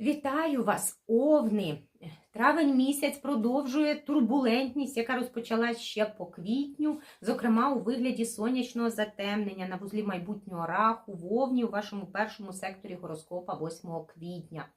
Вітаю вас, овни! Травень місяць продовжує турбулентність, яка розпочалась ще по квітню, зокрема у вигляді сонячного затемнення на вузлі майбутнього раху вовні у вашому першому секторі гороскопа 8 квітня.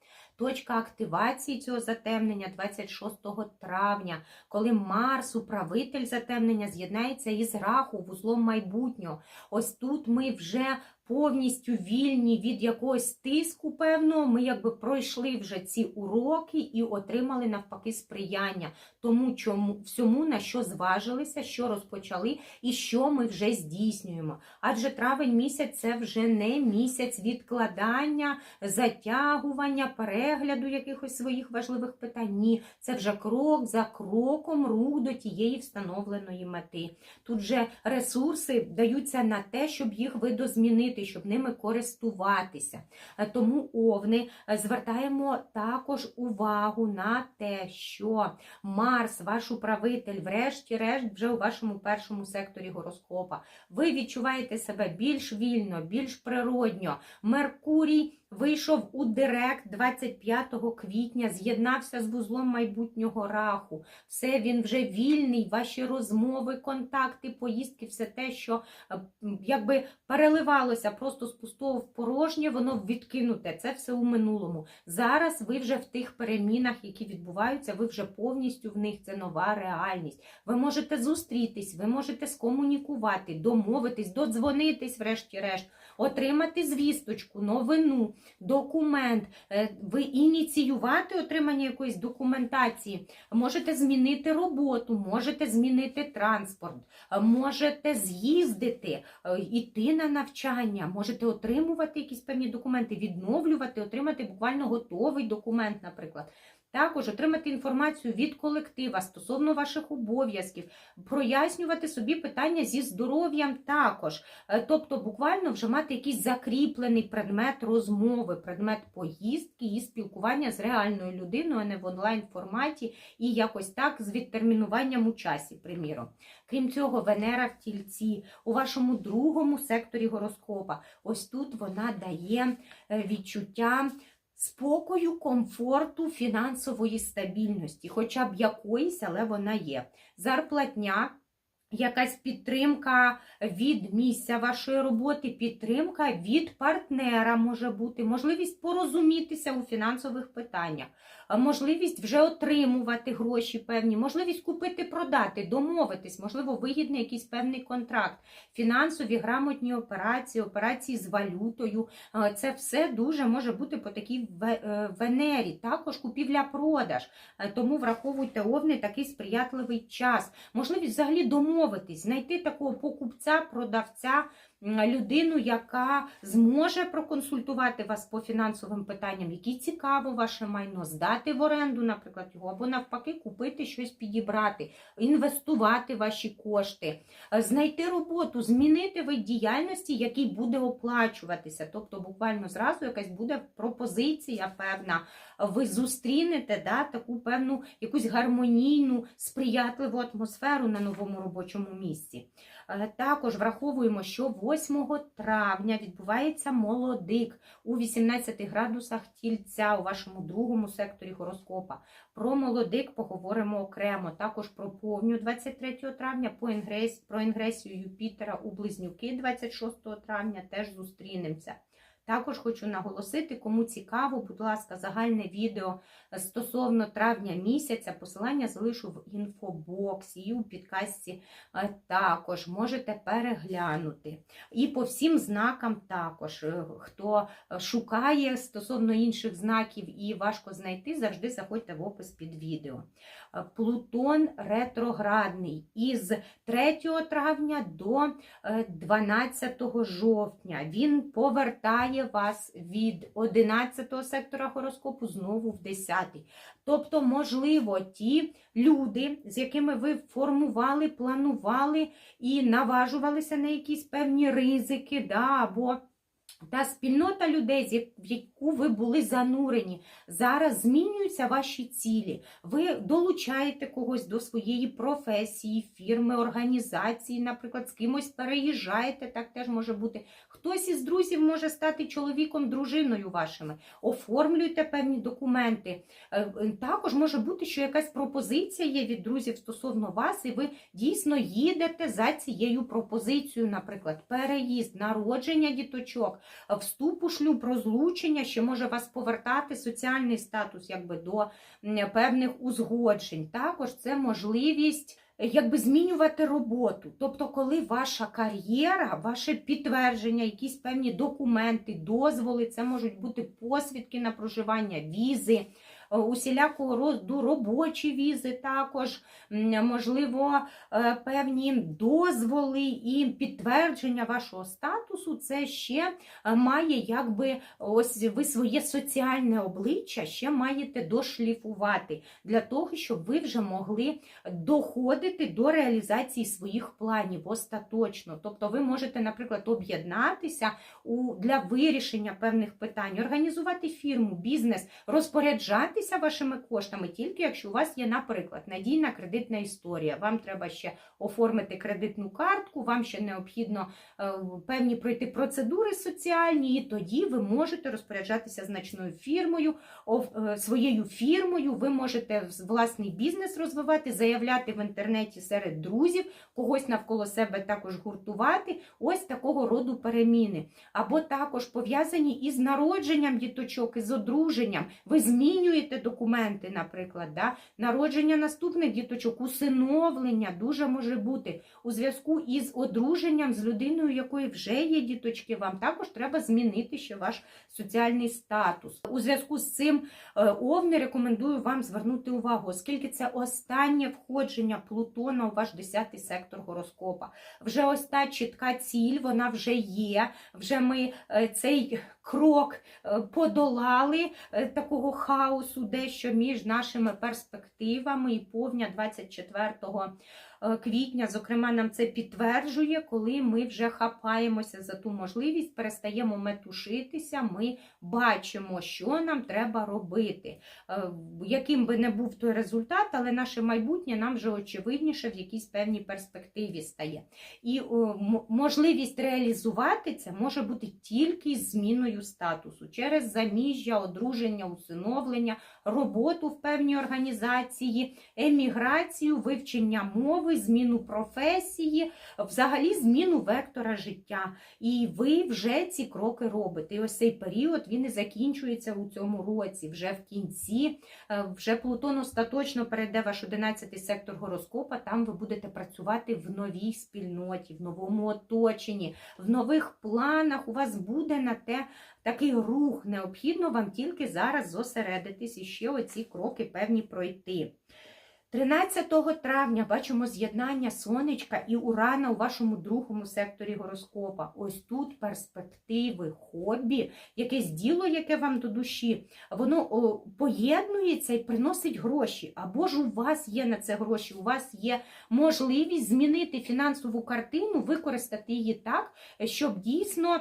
Точка активації цього затемнення 26 травня, коли Марс, управитель затемнення, з'єднається із раху вузлом майбутнього. Ось тут ми вже повністю вільні від якогось тиску певного. Ми якби пройшли вже ці уроки і отримали навпаки сприяння тому, чому всьому на що зважилися, що розпочали і що ми вже здійснюємо. Адже травень місяць це вже не місяць відкладання, затягування, перегляду якихось своїх важливих питань. Ні, це вже крок за кроком рух до тієї встановленої мети. Тут вже ресурси даються на те, щоб їх видозмінити, щоб ними користуватися. Е, Тому овни е, звертаємо також увагу на те, що Марс, ваш управитель, врешті-решт, вже у вашому першому секторі гороскопа. Ви відчуваєте себе більш вільно, більш природньо. Меркурій вийшов у Директ 25 квітня, з'єднався з вузлом майбутнього раху. Все він вже вільний, ваші розмови, контакти, поїздки, все те, що е, якби переливалося просто з пустого в порожнє, воно відкинуте. Це все у минулому. Зараз ви вже в тих перемінах, які відбуваються, ви вже повністю в них це нова реальність. Ви можете зустрітись, ви можете скомунікувати, домовитись, додзвонитись, врешті-решт, отримати звісточку, новину, документ, е, ви ініціювати отримання якоїсь документації, можете змінити роботу, можете змінити транспорт, е, можете з'їздити, е, йти на навчання, можете отримувати якісь певні документи, відновлювати, отримати буквально готовий документ, наприклад. Також отримати інформацію від колектива стосовно ваших обов'язків, прояснювати собі питання зі здоров'ям також. Е, Тобто, буквально вже мати якийсь закріплений предмет розмови, предмет поїздки і спілкування з реальною людиною, а не в онлайн форматі, і якось так з відтермінуванням у часі, приміром. Крім цього, Венера в тільці у вашому другому секторі гороскопа. Ось тут вона дає е, відчуття. Спокою, комфорту, фінансової стабільності, хоча б якоїсь, але вона є. Зарплатня, якась підтримка від місця вашої роботи, підтримка від партнера може бути, можливість порозумітися у фінансових питаннях, можливість вже отримувати гроші певні, можливість купити, продати, домовитись, можливо, вигідний якийсь певний контракт, фінансові грамотні операції, операції з валютою. Це все дуже може бути по такій е, Венері. Також купівля-продаж. Е, Тому враховуйте овни такий сприятливий час. Можливість взагалі домовитись, знайти такого покупця, продавця, людину, яка зможе проконсультувати вас по фінансовим питанням, які цікаво ваше майно, здати в оренду, наприклад, його, або навпаки, купити щось підібрати, інвестувати ваші кошти, е, знайти роботу, змінити вид діяльності, який буде оплачуватися. Тобто, буквально зразу якась буде пропозиція певна. Ви зустрінете да, таку певну якусь гармонійну, сприятливу атмосферу на новому робочому місці. Е, Також враховуємо, що 8 травня відбувається молодик у 18 градусах тільця у вашому другому секторі гороскопа. Про молодик поговоримо окремо. Також про повню 23 травня, про інгресію Юпітера у Близнюки 26 травня теж зустрінемося. Також хочу наголосити, кому цікаво, будь ласка, загальне відео стосовно травня місяця. Посилання залишу в інфобоксі і у підкасті е, також можете переглянути. І по всім знакам також. Е, Хто шукає стосовно інших знаків і важко знайти, завжди заходьте в опис під відео. Е, Плутон ретроградний із 3 травня до е, 12 жовтня. Він повертає вас від 11 сектора гороскопу знову в 10. Тобто, можливо, ті люди, з якими ви формували, планували і наважувалися на якісь певні ризики, да, або та спільнота людей, яку ви були занурені. Зараз змінюються ваші цілі. Ви долучаєте когось до своєї професії, фірми, організації, наприклад, з кимось переїжджаєте, так теж може бути. Хтось із друзів може стати чоловіком, дружиною вашими. Оформлюйте певні документи. Е, е, Також може бути, що якась пропозиція є від друзів стосовно вас, і ви дійсно їдете за цією пропозицією, наприклад, переїзд, народження діточок, вступ у шлюб, розлучення, ще може вас повертати соціальний статус якби до певних узгоджень. Також це можливість. Якби змінювати роботу, тобто, коли ваша кар'єра, ваше підтвердження, якісь певні документи, дозволи, це можуть бути посвідки на проживання, візи, усілякого роду робочі візи, також можливо, е, певні дозволи і підтвердження вашого статусу, це ще е, має якби ось ви своє соціальне обличчя ще маєте дошліфувати для того, щоб ви вже могли доходити до реалізації своїх планів остаточно. Тобто ви можете, наприклад, об'єднатися для вирішення певних питань, організувати фірму, бізнес, розпоряджатися вашими коштами, тільки якщо у вас є, наприклад, надійна кредитна історія. Вам треба ще оформити кредитну картку, вам ще необхідно е, певні пройти процедури соціальні, і тоді ви можете розпоряджатися значною фірмою, е, своєю фірмою. Ви можете власний бізнес розвивати, заявляти в інтернеті серед друзів, когось навколо себе також гуртувати. Ось такого роду переміни. Або також пов'язані із народженням діточок, із одруженням. Ви змінюєте документи, наприклад, да? народження наступних діточок, усиновлення дуже може бути у зв'язку із одруженням з людиною, якої вже є діточки. Вам також треба змінити ще ваш соціальний статус. У зв'язку з цим е, Овни рекомендую вам звернути увагу, оскільки це останнє входження Плутона у ваш 10-й сектор гороскопа. Вже ось та чітка ціль, вона вже є. Вже ми е, цей крок е, подолали е, такого хаосу, дещо між нашими перспективами і повня 24 е, квітня, зокрема, нам це підтверджує, коли ми вже хапаємося за ту можливість, перестаємо метушитися, ми бачимо, що нам треба робити. Яким би не був той результат, але наше майбутнє нам вже очевидніше в якійсь певній перспективі стає. І можливість реалізувати це може бути тільки з зміною статусу через заміжжя, одруження, усиновлення, роботу в певній організації, еміграцію, вивчення мови, зміну професії, взагалі зміну вектора життя. І ви вже ці кроки робите. І ось цей період він і закінчується у цьому році. Вже в кінці, е, вже Плутон остаточно перейде ваш 11 сектор гороскопа. Там ви будете працювати в новій спільноті, в новому оточенні, в нових планах. У вас буде на те такий рух. Необхідно вам тільки зараз зосередитись і ще оці кроки певні пройти. 13 травня бачимо з'єднання сонечка і урана у вашому другому секторі гороскопа. Ось тут перспективи, хобі, якесь діло, яке вам до душі, воно поєднується і приносить гроші. Або ж у вас є на це гроші, у вас є можливість змінити фінансову картину, використати її так, щоб дійсно.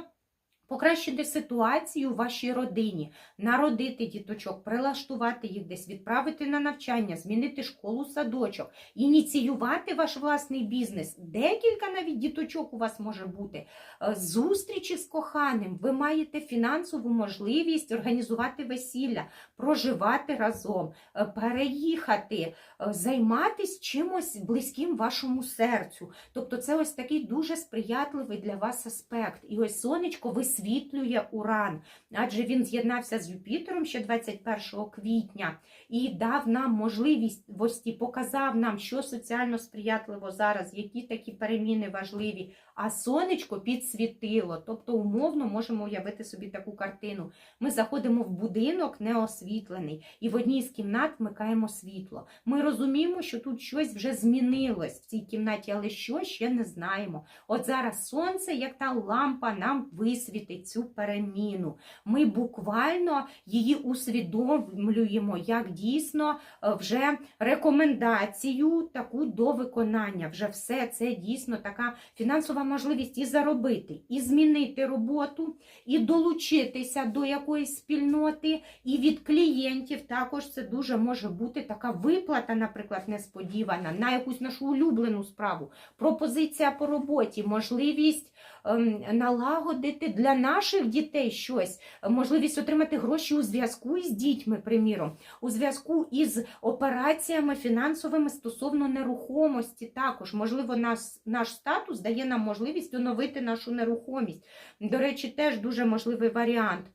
Покращити ситуацію у вашій родині, народити діточок, прилаштувати їх десь, відправити на навчання, змінити школу, садочок, ініціювати ваш власний бізнес. Декілька навіть діточок у вас може бути. Е, Зустрічі з коханим. Ви маєте фінансову можливість організувати весілля, проживати разом, е, переїхати, е, займатися чимось близьким вашому серцю. Тобто, це ось такий дуже сприятливий для вас аспект. І ось сонечко висвітлює уран, адже він з'єднався з Юпітером ще 21 квітня і дав нам можливість, показав нам, що соціально сприятливо зараз, які такі переміни важливі. А сонечко підсвітило, тобто умовно можемо уявити собі таку картину. Ми заходимо в будинок неосвітлений, і в одній з кімнат вмикаємо світло. Ми розуміємо, що тут щось вже змінилось в цій кімнаті, але що ще не знаємо. От зараз сонце, як та лампа, нам висвітить цю переміну. Ми буквально її усвідомлюємо як дійсно е, вже рекомендацію таку до виконання. Вже все це дійсно така фінансова можливість і заробити, і змінити роботу, і долучитися до якоїсь спільноти, і від клієнтів також це дуже може бути така виплата, наприклад, несподівана на якусь нашу улюблену справу, пропозиція по роботі, можливість ем, налагодити для наших дітей щось, можливість отримати гроші у зв'язку із дітьми, приміром, у зв'язку із операціями фінансовими стосовно нерухомості. Також, можливо, нас, наш статус дає нам можливість оновити нашу нерухомість. До речі, теж дуже можливий варіант.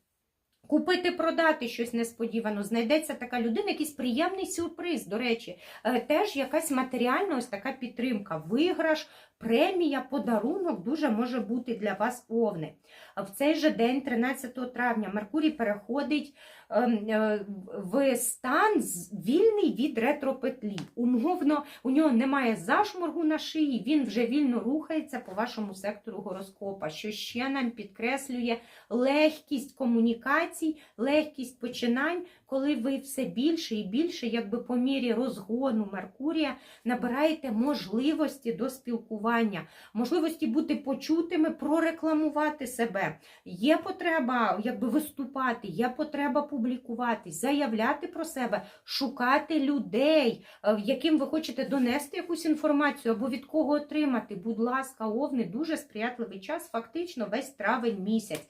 Купити, продати щось несподівано, знайдеться така людина, якийсь приємний сюрприз. До речі, Е, теж якась матеріальна ось така підтримка, виграш, премія, подарунок дуже може бути для вас овни. В цей же день, 13 травня, Меркурій переходить ем, е, в стан вільний від ретропетлі. Умовно, у нього немає зашморгу на шиї, він вже вільно рухається по вашому сектору гороскопа, що ще нам підкреслює легкість комунікацій, легкість починань, коли ви все більше і більше, якби по мірі розгону Меркурія, набираєте можливості до спілкування, можливості бути почутими, прорекламувати себе. Є потреба якби виступати, є потреба публікувати, заявляти про себе, шукати людей, е, яким ви хочете донести якусь інформацію або від кого отримати. Будь ласка, овни, дуже сприятливий час, фактично весь травень місяць.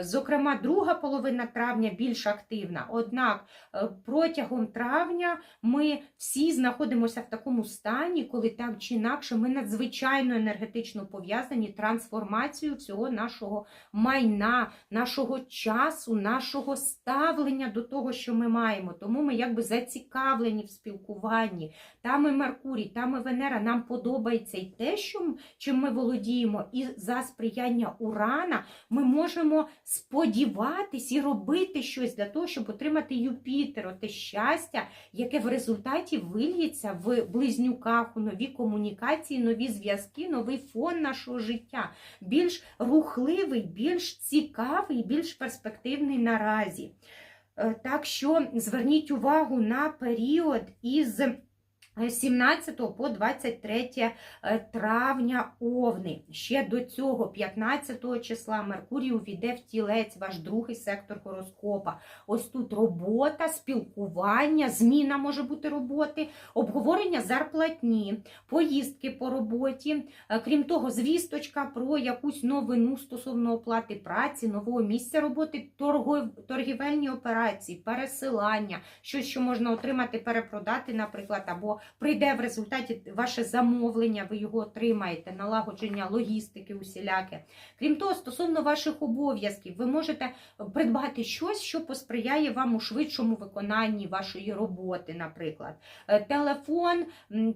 Зокрема, друга половина травня більш активна. Однак е, протягом травня ми всі знаходимося в такому стані, коли так чи інакше ми надзвичайно енергетично пов'язані трансформацією всього нашого майна, нашого часу, нашого ставлення до того, що ми маємо. Тому ми якби зацікавлені в спілкуванні. Там і Меркурій, там і Венера. Нам подобається і те, що чим ми володіємо, і за сприяння Урана ми можемо сподіватись і робити щось для того, щоб отримати Юпітер, те щастя, яке в результаті вильється в близнюках, у нові комунікації, нові зв'язки, новий фон нашого життя, більш рухливий, більш цікавий, більш перспективний наразі. Е, Так що зверніть увагу на період із 17 по 23 е, травня Овни. Ще до цього, 15 числа, Меркурій увійде в тілець, ваш другий сектор гороскопа. Ось тут робота, спілкування, зміна може бути роботи, обговорення зарплатні, поїздки по роботі. Е, Крім того, звісточка про якусь новину стосовно оплати праці, нового місця роботи, торгівельні операції, пересилання, щось, що можна отримати, перепродати, наприклад, або прийде в результаті ваше замовлення, ви його отримаєте, налагодження логістики усіляке. Крім того, стосовно ваших обов'язків, ви можете придбати щось, що посприяє вам у швидшому виконанні вашої роботи, наприклад. Е, Телефон,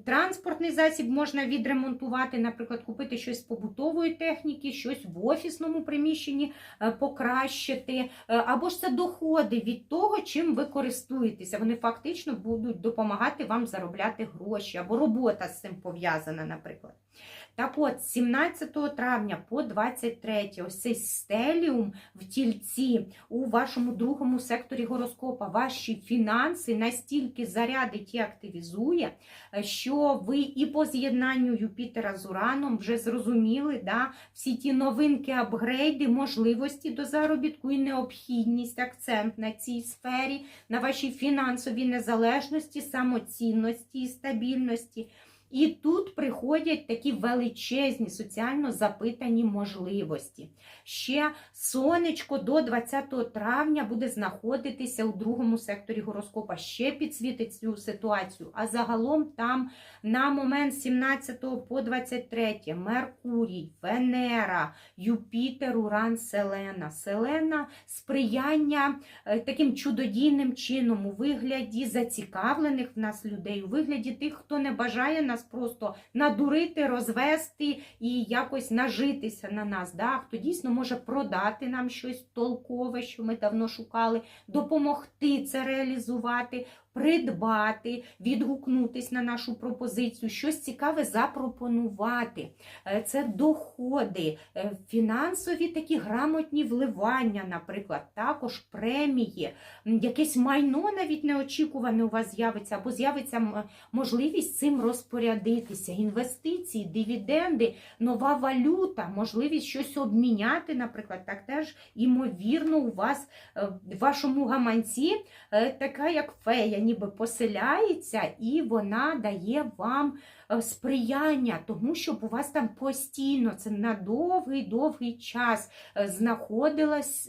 транспортний засіб можна відремонтувати, наприклад, купити щось з побутової техніки, щось в офісному приміщенні е, покращити, е, або ж це доходи від того, чим ви користуєтеся. Вони фактично будуть допомагати вам заробляти гроші, або робота з цим пов'язана, наприклад. Так от, з 17 травня по 23 ось цей стеліум в тільці у вашому другому секторі гороскопа, ваші фінанси настільки зарядить і активізує, е, що ви і по з'єднанню Юпітера з Ураном вже зрозуміли да, всі ті новинки, апгрейди, можливості до заробітку і необхідність, акцент на цій сфері, на вашій фінансовій незалежності, самоцінності і стабільності. І тут приходять такі величезні соціально запитані можливості. Ще сонечко до 20 травня буде знаходитися у другому секторі гороскопа, ще підсвітить цю ситуацію. А загалом там на момент 17 по 23 Меркурій, Венера, Юпітер, Уран, Селена. Селена сприяння е, таким чудодійним чином у вигляді зацікавлених в нас людей, у вигляді тих, хто не бажає нас просто надурити, розвести і якось нажитися на нас. Да? Хто дійсно може продати нам щось толкове, що ми давно шукали, допомогти це реалізувати, придбати, відгукнутись на нашу пропозицію, щось цікаве запропонувати. Е, Це доходи, е, фінансові такі грамотні вливання, наприклад, також премії, якесь майно навіть неочікуване у вас з'явиться, або з'явиться можливість цим розпорядитися, інвестиції, дивіденди, нова валюта, можливість щось обміняти, наприклад, так теж імовірно у вас е, в вашому гаманці така як фея, ніби поселяється, і вона дає вам е, сприяння, тому щоб у вас там постійно це на довгий довгий час е,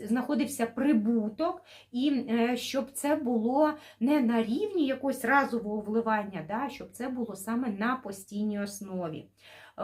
знаходився прибуток, і е, щоб це було не на рівні якогось разового вливання, да, щоб це було саме на постійній основі.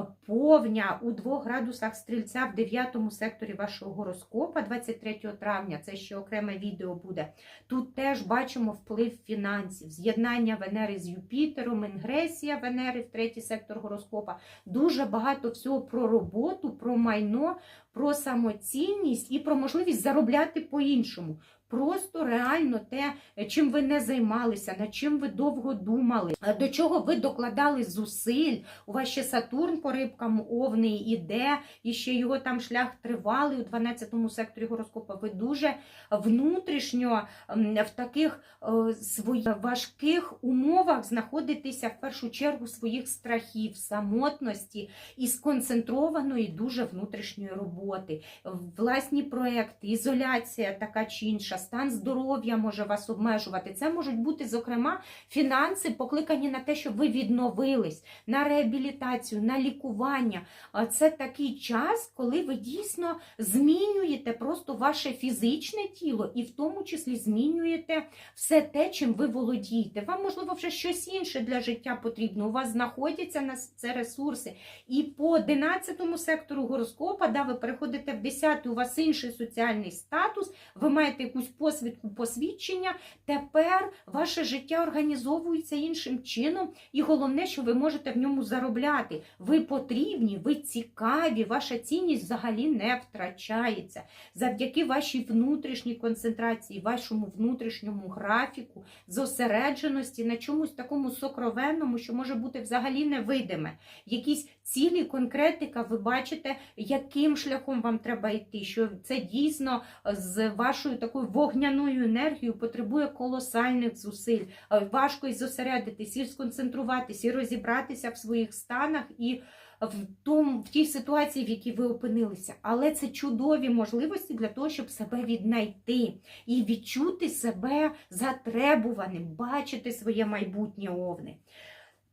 Повня у 2 градусах стрільця в 9 секторі вашого гороскопа 23 травня, це ще окреме відео буде. Тут теж бачимо вплив фінансів, з'єднання Венери з Юпітером, інгресія Венери в третій сектор гороскопа. Дуже багато всього про роботу, про майно, про самоцінність і про можливість заробляти по-іншому. Просто реально те, чим ви не займалися, над чим ви довго думали, до чого ви докладали зусиль. У вас ще Сатурн по рибкам овний іде, і ще його там шлях тривалий у 12 секторі гороскопа. Ви дуже внутрішньо в таких е, своїх важких умовах знаходитеся в першу чергу своїх страхів, самотності і сконцентрованої дуже внутрішньої роботи, власні проекти, ізоляція така чи інша, стан здоров'я може вас обмежувати. Це можуть бути, зокрема, фінанси, покликані на те, щоб ви відновились, на реабілітацію, на лікування. Це такий час, коли ви дійсно змінюєте просто ваше фізичне тіло і в тому числі змінюєте все те, чим ви володієте. Вам, можливо, вже щось інше для життя потрібно. У вас знаходяться на це ресурси. І по 11 сектору гороскопа, да, ви переходите в 10, у вас інший соціальний статус, ви маєте якусь посвідку посвідчення. Тепер ваше життя організовується іншим чином, і головне, що ви можете в ньому заробляти. Ви потрібні, ви цікаві, ваша цінність взагалі не втрачається. Завдяки вашій внутрішній концентрації, вашому внутрішньому графіку, зосередженості на чомусь такому сокровенному, що може бути взагалі невидиме. Якісь цілі, конкретика, ви бачите, яким шляхом вам треба йти, що це дійсно з вашою такою вогняною енергією потребує колосальних зусиль. Е, Важко і зосередитись, і сконцентруватись, і розібратися в своїх станах і в тому, в тій ситуації, в якій ви опинилися. Але це чудові можливості для того, щоб себе віднайти і відчути себе затребуваним, бачити своє майбутнє овни.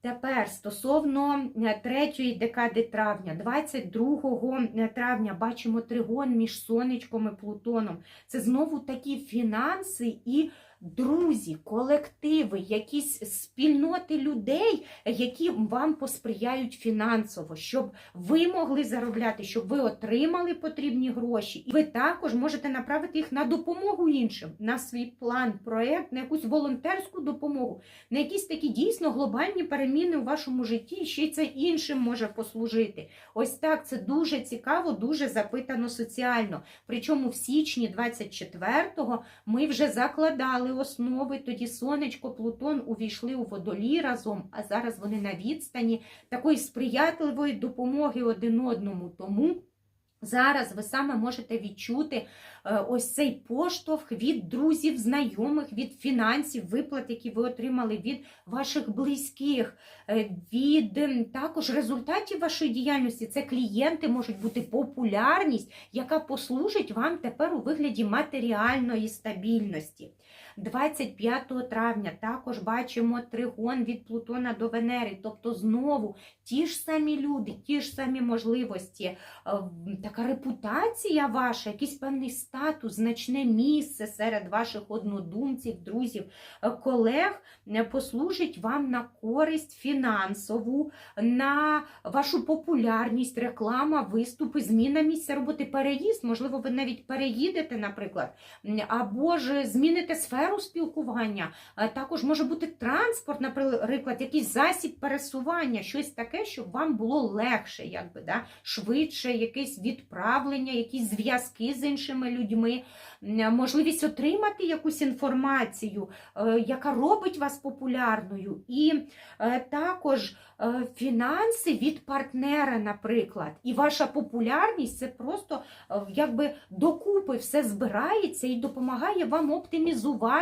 Тепер стосовно е, третьої декади травня, 22 травня бачимо тригон між сонечком і Плутоном. Це знову такі фінанси і друзі, колективи, якісь спільноти людей, які вам посприяють фінансово, щоб ви могли заробляти, щоб ви отримали потрібні гроші. І ви також можете направити їх на допомогу іншим, на свій план, проект, на якусь волонтерську допомогу, на якісь такі дійсно глобальні переміни у вашому житті, і ще й це іншим може послужити. Ось так це дуже цікаво, дуже запитано соціально. Причому в січні 24-го ми вже закладали основи, тоді сонечко, Плутон увійшли у водолій разом, а зараз вони на відстані такої сприятливої допомоги один одному. Тому зараз ви саме можете відчути е, ось цей поштовх від друзів, знайомих, від фінансів, виплат, які ви отримали від ваших близьких, е, від ем, також результатів вашої діяльності. Це клієнти можуть бути популярність, яка послужить вам тепер у вигляді матеріальної стабільності. 25 травня також бачимо тригон від Плутона до Венери, тобто знову ті ж самі люди, ті ж самі можливості, е, така репутація ваша, якийсь певний статус, значне місце серед ваших однодумців, друзів, е, колег е, послужить вам на користь фінансову, на вашу популярність, реклама, виступи, зміна місця роботи, переїзд. Можливо, ви навіть переїдете, наприклад, або ж зміните сферу сферу спілкування. Також може бути транспорт, наприклад, якийсь засіб пересування, щось таке, щоб вам було легше, якби, да? швидше, якесь відправлення, якісь зв'язки з іншими людьми, можливість отримати якусь інформацію, е, яка робить вас популярною. І е, також е, фінанси від партнера, наприклад. І ваша популярність це просто якби докупи все збирається і допомагає вам оптимізувати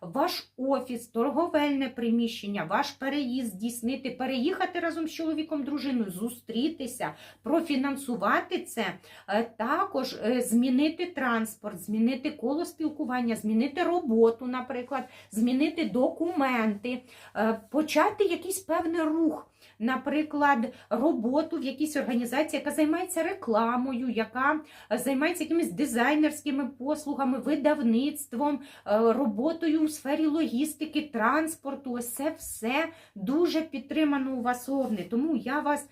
ваш офіс, торговельне приміщення, ваш переїзд здійснити, переїхати разом з чоловіком, дружиною, зустрітися, профінансувати це, Е, також е, змінити транспорт, змінити коло спілкування, змінити роботу, наприклад, змінити документи, е, почати якийсь певний рух. Наприклад, роботу в якійсь організації, яка займається рекламою, яка займається якимись дизайнерськими послугами, видавництвом, е, роботою у сфері логістики, транспорту. Ось це все дуже підтримано у вас овни. Тому я вас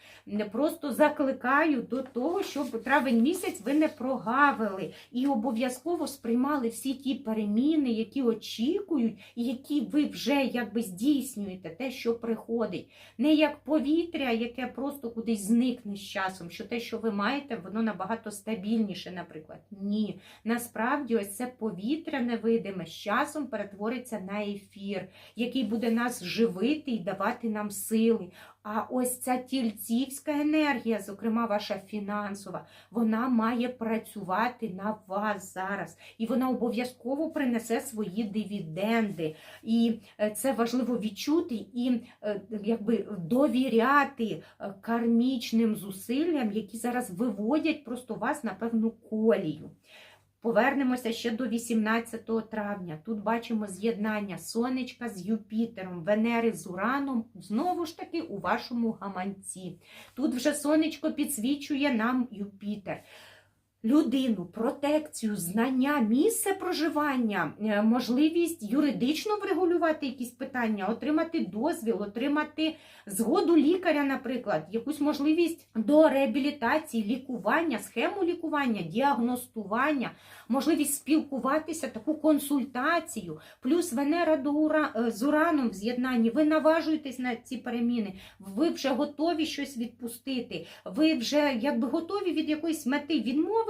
просто закликаю до того, щоб травень місяць ви не прогавили і обов'язково сприймали всі ті переміни, які очікують, і які ви вже якби здійснюєте, те, що приходить. Не як повітря, яке просто кудись зникне з часом, що те, що ви маєте, воно набагато стабільніше, наприклад. Ні. Насправді, ось це повітря невидиме з часом перетвориться на ефір, який буде нас живити і давати нам сили. А ось ця тільцівська енергія, зокрема ваша фінансова, вона має працювати на вас зараз. І вона обов'язково принесе свої дивіденди. І е, це важливо відчути і е, якби довіряти е, кармічним зусиллям, які зараз виводять просто вас на певну колію. Повернемося ще до 18 травня. Тут бачимо з'єднання Сонечка з Юпітером, Венери з Ураном, знову ж таки у вашому гаманці. Тут вже сонечко підсвічує нам Юпітер. Людину, протекцію, знання, місце проживання, е, можливість юридично врегулювати якісь питання, отримати дозвіл, отримати згоду лікаря, наприклад, якусь можливість до реабілітації, лікування, схему лікування, діагностування, можливість спілкуватися, таку консультацію, плюс Венера до Ура... е, з Ураном в з'єднанні. Ви наважуєтесь на ці переміни, ви вже готові щось відпустити, ви вже якби готові від якоїсь мети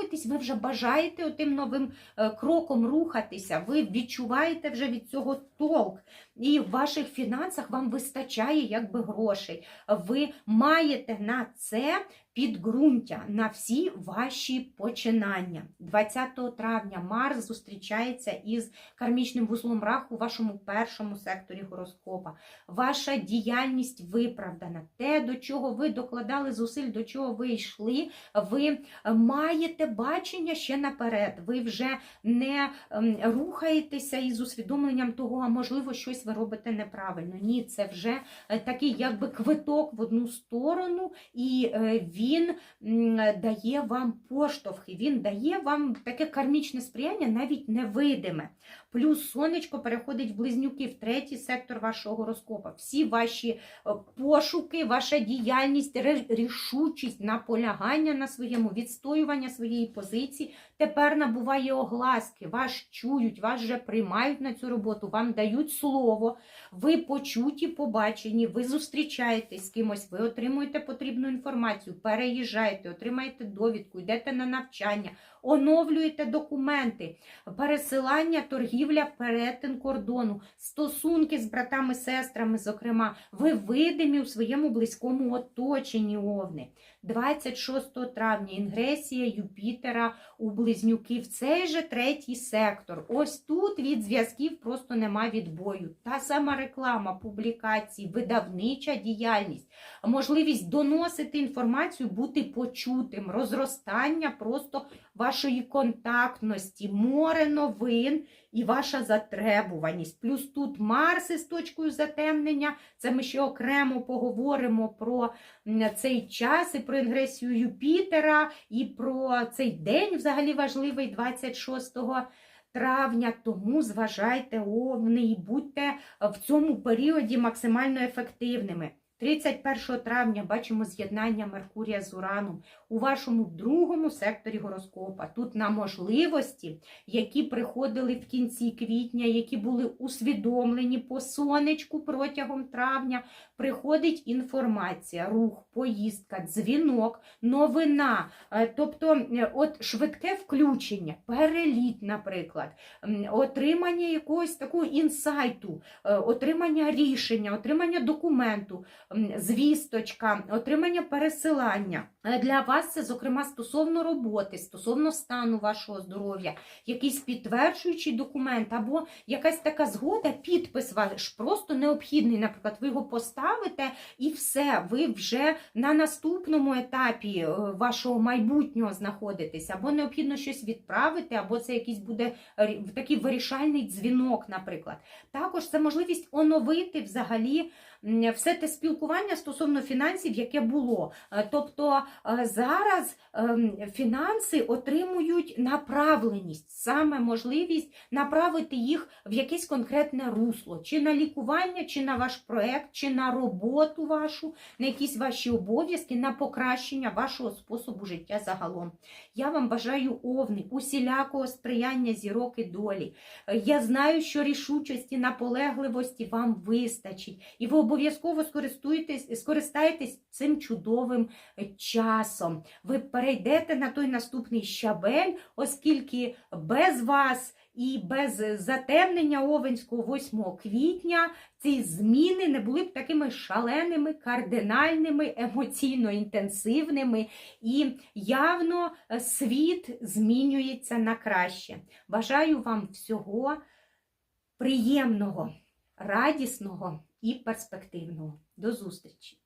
відмовитись, ви вже бажаєте отим новим е, кроком рухатися, ви відчуваєте вже від цього толк. І в ваших фінансах вам вистачає якби грошей. Ви маєте на це підґрунтя на всі ваші починання. 20 травня Марс зустрічається із кармічним вузлом раху у вашому першому секторі гороскопа. Ваша діяльність виправдана. Те, до чого ви докладали зусиль, до чого ви йшли, ви маєте бачення ще наперед. Ви вже не ем, рухаєтеся із усвідомленням того, а можливо, щось ви робите неправильно. Ні, це вже е, такий якби квиток в одну сторону, і е, він дає вам поштовхи, він дає вам таке кармічне сприяння, навіть невидиме. Плюс сонечко переходить в близнюки, в третій сектор вашого гороскопа. Всі ваші е, пошуки, ваша діяльність, рішучість, наполягання на своєму, відстоювання своєї позиції тепер набуває огласки. Вас чують, вас вже приймають на цю роботу, вам дають слово, ви почуті, побачені, ви зустрічаєтесь з кимось, ви отримуєте потрібну інформацію, переїжджаєте, отримаєте довідку, йдете на навчання, оновлюєте документи, пересилання, торгівля, перетин кордону, стосунки з братами, сестрами, зокрема, ви видимі у своєму близькому оточенні овни. 26 травня інгресія Юпітера у близнюки в цей же третій сектор. Ось тут від зв'язків просто нема відбою. Та сама реклама, публікації, видавнича діяльність, можливість доносити інформацію, бути почутим, розростання просто вашої контактності, море новин і ваша затребуваність. Плюс тут Марс із точкою затемнення. Це ми ще окремо поговоримо про цей час і про інгресію Юпітера, і про цей день взагалі важливий 26 травня. Тому зважайте овни і будьте в цьому періоді максимально ефективними. 31 травня бачимо з'єднання Меркурія з Ураном у вашому другому секторі гороскопа. Тут на можливості, які приходили в кінці квітня, які були усвідомлені по сонечку протягом травня, приходить інформація, рух, поїздка, дзвінок, новина, Е, тобто е, от швидке включення, переліт, наприклад, отримання якогось такого інсайту, е, отримання рішення, отримання документу, звісточка, отримання пересилання. Е, Для вас це, зокрема, стосовно роботи, стосовно стану вашого здоров'я, якийсь підтверджуючий документ або якась така згода, підпис ваш просто необхідний. Наприклад, ви його поставите і все, ви вже на наступному етапі е, вашого майбутнього знаходитесь, або необхідно щось відправити, або це якийсь буде такий вирішальний дзвінок, наприклад. Також це можливість оновити взагалі все те спілкування стосовно фінансів, яке було. Е, Тобто е, зараз ем, фінанси отримують направленість, саме можливість направити їх в якесь конкретне русло, чи на лікування, чи на ваш проект, чи на роботу вашу, на якісь ваші обов'язки, на покращення вашого способу життя загалом. Я вам бажаю овни, усілякого сприяння зірок і долі. Е, Я знаю, що рішучості, наполегливості вам вистачить, і ви обов'язково скористаєтесь цим чудовим е, часом. Ви перейдете на той наступний щабель, оскільки без вас і без затемнення Овенського 8 квітня ці зміни не були б такими шаленими, кардинальними, емоційно інтенсивними, і явно е, світ змінюється на краще. Бажаю вам всього приємного, радісного і перспективного. До зустрічі!